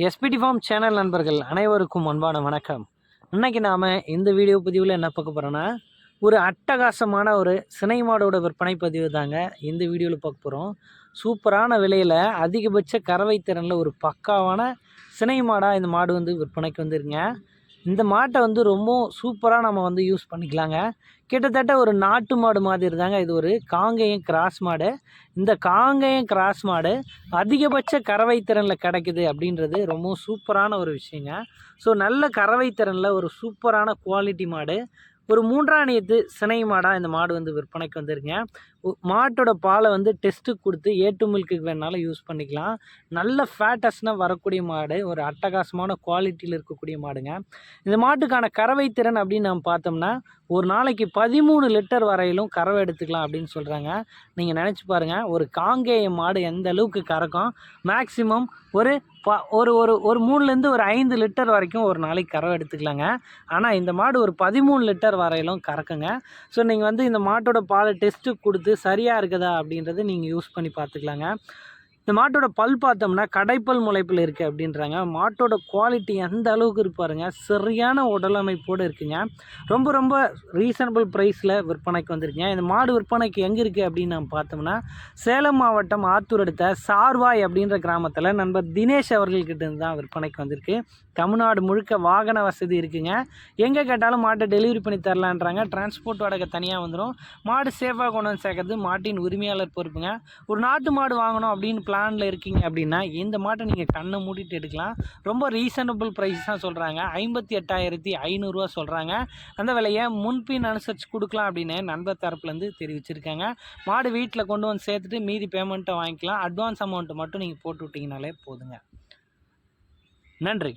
SPD form channel நண்பர்கள் அனைவருக்கும் அன்பான வணக்கம். இன்னைக்கு நாம் இந்த வீடியோ பதிவில் என்ன பார்க்க போகிறோன்னா ஒரு அட்டகாசமான ஒரு சினை மாடோட விற்பனை பதிவு தாங்க இந்த வீடியோவில் பார்க்க போகிறோம் சூப்பரான விலையில் அதிகபட்ச கறவை திறனில் ஒரு பக்காவான சினை மாடாக இந்த மாடு வந்து விற்பனைக்கு வந்துருங்க இந்த மாட்டை வந்து ரொம்ப சூப்பராக நம்ம வந்து யூஸ் பண்ணிக்கலாங்க. கிட்டத்தட்ட ஒரு நாட்டு மாடு மாதிரி தாங்க இது ஒரு காங்கேயம் கிராஸ் மாடு. இந்த காங்கேயம் கிராஸ் மாடு அதிகபட்ச கறவை திறனில் கிடைக்குது அப்படின்றது ரொம்ப சூப்பரான ஒரு விஷயங்க. ஸோ நல்ல கறவை திறனில் ஒரு சூப்பரான குவாலிட்டி மாடு. ஒரு மூன்றாணியத்து சினை மாடாக இந்த மாடு வந்து விற்பனைக்கு வந்துருங்க மாட்டோட பாலை வந்து டெஸ்ட்டுக்கு கொடுத்து ஏட்டு மில்க்குக்கு வேணாலும் யூஸ் பண்ணிக்கலாம். நல்ல ஃபேட்டஸ்னால் வரக்கூடிய மாடு ஒரு அட்டகாசமான குவாலிட்டியில் இருக்கக்கூடிய மாடுங்க. இந்த மாட்டுக்கான கறவை திறன் அப்படின்னு நம்ம பார்த்தோம்னா ஒரு நாளைக்கு பதிமூணு லிட்டர் வரையிலும் கறவை எடுத்துக்கலாம் அப்படின்னு சொல்கிறாங்க நீங்கள் நினச்சி பாருங்கள் ஒரு காங்கேய மாடு எந்த அளவுக்கு கறக்கும்? மேக்ஸிமம் ஒரு ப ஒரு ஒரு ஒரு மூணுலேருந்து ஒரு ஐந்து லிட்டர் வரைக்கும் ஒரு நாளைக்கு கறவை எடுத்துக்கலாங்க. ஆனால் இந்த மாடு ஒரு பதிமூணு லிட்டர் வரையிலும் கறக்குங்க. ஸோ நீங்கள் வந்து இந்த மாட்டோட பாலை டெஸ்ட்டு கொடுத்து சரியாக இருக்குதா அப்படின்றத நீங்கள் யூஸ் பண்ணி பார்த்துக்கலாங்க. இந்த மாட்டோட பல் பார்த்தோம்னா கடைப்பல் முளைப்பில் இருக்குது அப்படின்றாங்க. மாட்டோட குவாலிட்டி எந்த அளவுக்கு இருப்பாருங்க சரியான உடலமைப்போடு இருக்குங்க. ரொம்ப ரொம்ப ரீசனபிள் ப்ரைஸில் விற்பனைக்கு வந்திருக்குங்க. இந்த மாடு விற்பனைக்கு எங்கே இருக்குது அப்படின்னு நம்ம பார்த்தோம்னா சேலம் மாவட்டம் ஆத்தூர் அடுத்த சார்வாய் அப்படின்ற கிராமத்தில் நண்பர் தினேஷ் அவர்கள்கிட்ட இருந்து தான் விற்பனைக்கு வந்திருக்கு. தமிழ்நாடு முழுக்க வாகன வசதி இருக்குங்க. எங்கே கேட்டாலும் மாட்டை டெலிவரி பண்ணி தரலான்றாங்க. டிரான்ஸ்போர்ட் வாடகை தனியாக வந்துடும் மாடு சேஃபாக கொண்டு வந்து சேர்க்கறது மாட்டின் உரிமையாளர் பொறுப்புங்க. ஒரு நாட்டு மாடு வாங்கணும் அப்படின்னு பிளானில் இருக்கீங்க அப்படின்னா இந்த மாட்டை நீங்கள் கண்ணை மூடிட்டு எடுக்கலாம். ரொம்ப ரீசனபிள் ப்ரைஸ் தான் சொல்கிறாங்க ஐம்பத்தி எட்டாயிரத்தி ஐநூறுரூவா சொல்கிறாங்க அந்த விலையை முன்பின் அனுசரித்து கொடுக்கலாம் அப்படின்னு நண்பர் தரப்புலேருந்து தெரிவிச்சிருக்காங்க. மாடு வீட்டில் கொண்டு வந்து சேர்த்துட்டு மீதி பேமெண்ட்டை வாங்கிக்கலாம். அட்வான்ஸ் அமௌண்ட்டை மட்டும் நீங்கள் போட்டு விட்டிங்கனாலே போதுங்க. நன்றி.